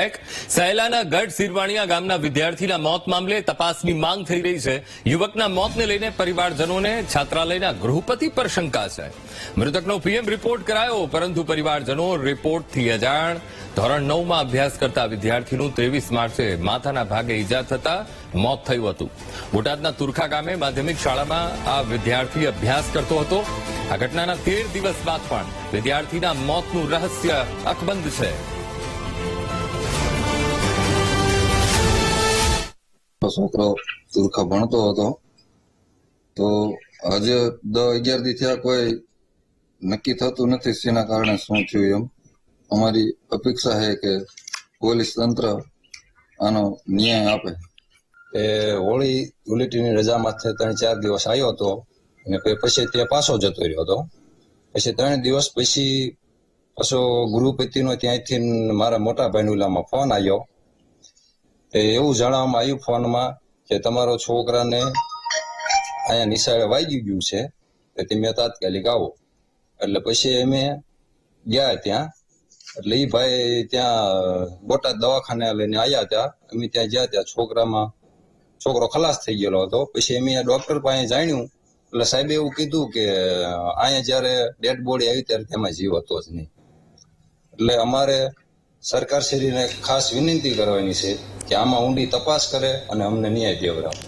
Back સહેલાના ગઢ સિરવાણિયા ગામના વિદ્યાર્થીના મોત મામલે તપાસની માંગ થઈ રહી છે. યુવકના મોતને લઈને પરિવારજનોને છાત્રાલયના ગૃહપતિ પર શંકા છે. મૃતકનો પીએમ રિપોર્ટ કરાયો, પરંતુ પરિવારજનો રિપોર્ટથી અજાણ. ધોરણ નવમાં અભ્યાસ કરતા વિદ્યાર્થીનું ત્રેવીસ માર્ચે માથાના ભાગે ઈજા થતા મોત થયું હતું. બોટાદના તુરખા ગામે માધ્યમિક શાળામાં આ વિદ્યાર્થી અભ્યાસ કરતો હતો. આ ઘટનાના તેર દિવસ બાદ પણ વિદ્યાર્થીના મોતનું રહસ્ય અકબંધ છે. છોકરો તુરખા ભણતો હતો, તો આજે દસ અગિયારથી થયા કોઈ નક્કી થતું નથી શેના કારણે શું થયું એમ. અમારી અપેક્ષા છે કે પોલીસ તંત્ર આનો ન્યાય આપે. એ હોળી ધૂળેટીની રજામાંથી ત્રણ ચાર દિવસ આવ્યો હતો અને પછી તે પાછો જતો રહ્યો હતો. પછી ત્રણ દિવસ પછી પાછો ગૃહપતિનો ત્યાંથી મારા મોટા ભાઈ ઓલામાં ફોન આવ્યો. એવું જણાવવામાં આવ્યું ફોનમાં કે તમારો છોકરાને અહીંયા નિશાળે વાગી ગયું છે તેથી તમે તાત્કાલિક આવો. એટલે પછી અમે ગયા ત્યાં. એટલે એ ભાઈ ત્યાં બોટાદ દવાખાને લઈને આવ્યા ત્યાં અમે ત્યાં ગયા ત્યાં છોકરામાં, છોકરો ખલાસ થઈ ગયેલો હતો. પછી અમે ડોક્ટર પાસે જાણ્યું. એટલે સાહેબે એવું કીધું કે અહીંયા જ્યારે ડેડ બોડી આવી ત્યારે તેમાં જીવ હતો જ નહીં. એટલે અમારે સરકારશ્રીને ખાસ વિનંતી કરવાની છે. કે આમાં ઊંડી તપાસ કરે અને અમને ન્યાય દેવડાવે.